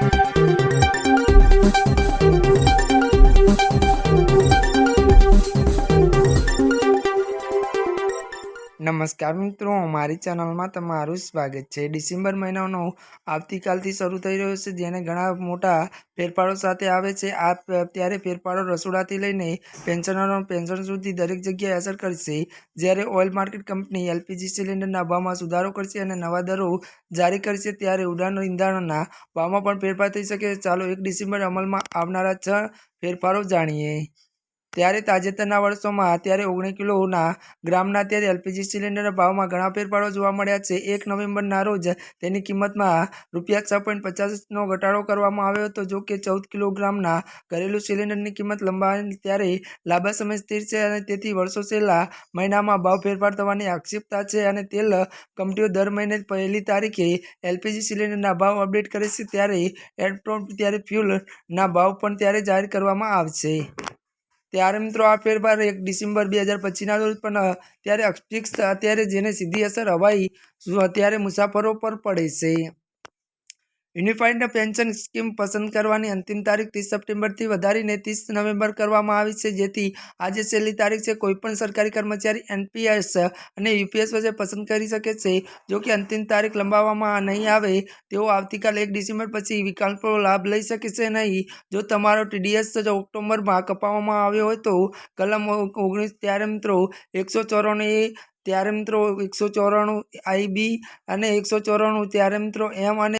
Thank you. નમસ્કાર મિત્રો, મારી ચેનલમાં તમારું સ્વાગત છે. ડિસેમ્બર મહિનાનો આવતીકાલથી શરૂ થઈ રહ્યો છે, જેને ઘણા મોટા ફેરફારો સાથે આવે છે. આ ત્યારે ફેરફારો રસોડાથી લઈને પેન્શનરો પેન્શન સુધી દરેક જગ્યાએ અસર કરશે. જ્યારે ઓઇલ માર્કેટ કંપની એલપીજી સિલિન્ડરના ભાવમાં સુધારો કરશે અને નવા દરો જારી કરશે, ત્યારે ઉડાન ઇંધણના ભાવમાં પણ ફેરફાર થઈ શકે. ચાલો એક ડિસેમ્બર અમલમાં આવનારા છ ફેરફારો જાણીએ. ત્યારે તાજેતરના વર્ષોમાં ત્યારે ઓગણીસ કિલોના ગ્રામના ત્યારે એલપીજી સિલિન્ડરના ભાવમાં ઘણા ફેરફારો જોવા મળ્યા છે. એક નવેમ્બરના રોજ તેની કિંમતમાં રૂપિયા છ પોઈન્ટ પચાસનો ઘટાડો કરવામાં આવ્યો હતો. જો કે ચૌદ કિલોગ્રામના ઘરેલું સિલિન્ડરની કિંમત લંબાઈ ત્યારે લાંબા સમય સ્થિર છે અને તેથી વર્ષો છેલ્લા મહિનામાં ભાવ ફેરફાર થવાની આક્ષેપતા છે અને તેલ કંપનીઓ દર મહિને પહેલી તારીખે એલપીજી સિલિન્ડરના ભાવ અપડેટ કરે છે. ત્યારે એરપોર્ટ ત્યારે ફ્યુલના ભાવ પણ ત્યારે જાહેર કરવામાં આવશે. ત્યારે મિત્રો આ ફેરફાર એક ડિસેમ્બર બે હજાર પચીસના રોજ પણ ત્યારે ફિક્સ અત્યારે જેને સીધી અસર હવાઈ અત્યારે મુસાફરો પર પડે છે? યુનિફાઈડ પેન્શન સ્કીમ પસંદ કરવાની અંતિમ તારીખ ત્રીસ સપ્ટેમ્બરથી વધારીને ત્રીસ નવેમ્બર કરવામાં આવી છે. જેથી આજે છેલ્લી તારીખ છે, કોઈપણ સરકારી કર્મચારી એનપીએસ અને યુપીએસ વચ્ચે પસંદ કરી શકે છે. જો કે અંતિમ તારીખ લંબાવવામાં નહીં આવે, તેઓ આવતીકાલ એક ડિસેમ્બર પછી વિકલ્પો લાભ લઈ શકે છે નહીં. જો તમારો ટીડીએસ ઓક્ટોબરમાં કપાવવામાં આવ્યો હોય તો કલમ ઓગણીસ ત્યારે મિત્રો એકસો ચોરાણું ત્યારે મિત્રો એકસો ચોરાણું આઈબી અને એકસો ચોરાણું ત્યારે મિત્રો એમ અને